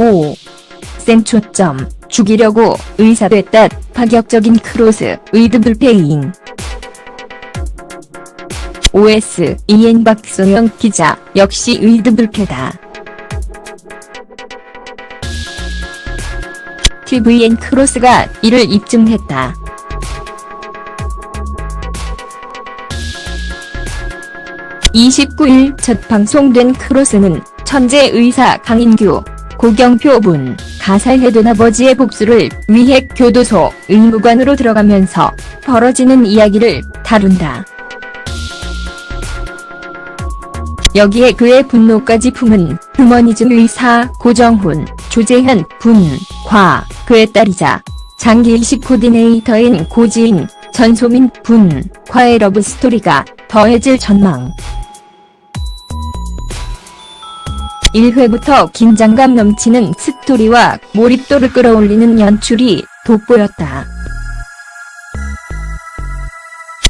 5. 센 초점, 죽이려고 의사됐다. 파격적인 크로스, 의드불페잉. OS, 이엔 박소영 기자, 역시 의드불패다. TVN 크로스가 이를 입증했다. 29일 첫 방송된 크로스는 천재 의사 강인규, 고경표 분, 가살해둔 아버지의 복수를 위해 교도소 의무관으로 들어가면서 벌어지는 이야기를 다룬다. 여기에 그의 분노까지 품은 휴머니즘 의사 고정훈, 조재현 분, 과, 그의 딸이자 장기이식 코디네이터인 고지인, 전소민 분, 과의 러브 스토리가 더해질 전망. 1회부터 긴장감 넘치는 스토리와 몰입도를 끌어올리는 연출이 돋보였다.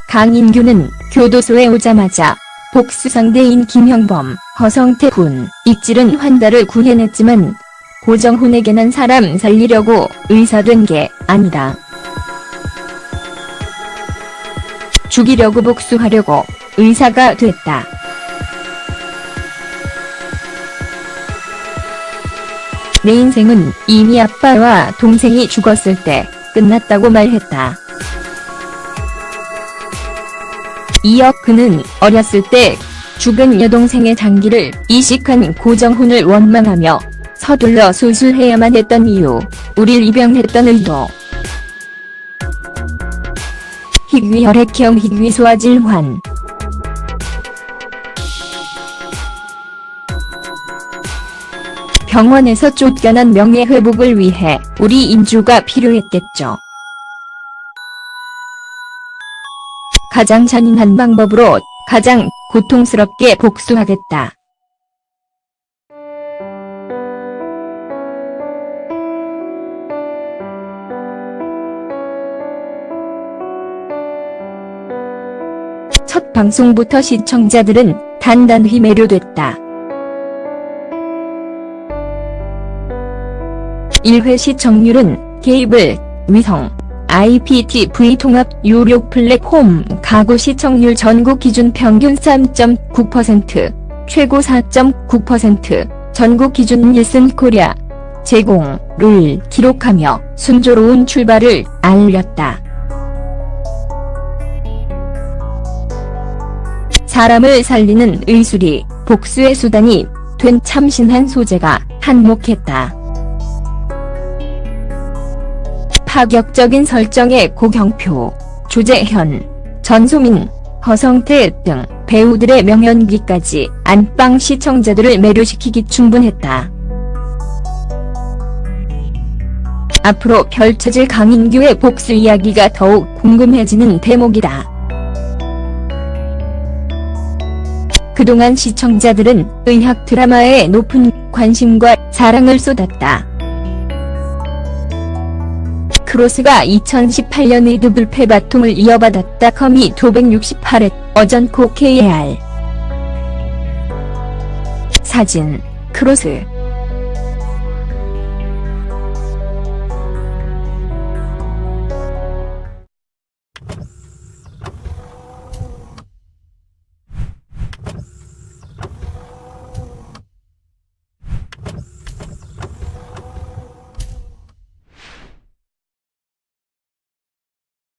강인규는 교도소에 오자마자 복수 상대인 김형범, 허성태 군, 익질은 환자를 구해냈지만 고정훈에게 난 사람 살리려고 의사된 게 아니다. 죽이려고 복수하려고 의사가 됐다. 내 인생은 이미 아빠와 동생이 죽었을 때 끝났다고 말했다. 이어 그는 어렸을 때 죽은 여동생의 장기를 이식한 고정훈을 원망하며 서둘러 수술해야만 했던 이유, 우릴 입양했던 의도. 희귀 혈액형 희귀 소화질환. 병원에서 쫓겨난 명예회복을 위해 우리 인주가 필요했겠죠. 가장 잔인한 방법으로 가장 고통스럽게 복수하겠다. 첫 방송부터 시청자들은 단단히 매료됐다. 1회 시청률은 케이블, 위성, IPTV 통합 유료 플랫폼 가구 시청률 전국 기준 평균 3.9%, 최고 4.9%, 전국 기준 닐슨 코리아 제공을 기록하며 순조로운 출발을 알렸다. 사람을 살리는 의술이 복수의 수단이 된 참신한 소재가 한몫했다. 파격적인 설정의 고경표, 조재현, 전소민, 허성태 등 배우들의 명연기까지 안방 시청자들을 매료시키기 충분했다. 앞으로 펼쳐질 강인규의 복수 이야기가 더욱 궁금해지는 대목이다. 그동안 시청자들은 의학 드라마에 높은 관심과 사랑을 쏟았다. 크로스가 2018년 의드불패 바통을 이어받았다. 커미 568회 어전코 KR 사진 크로스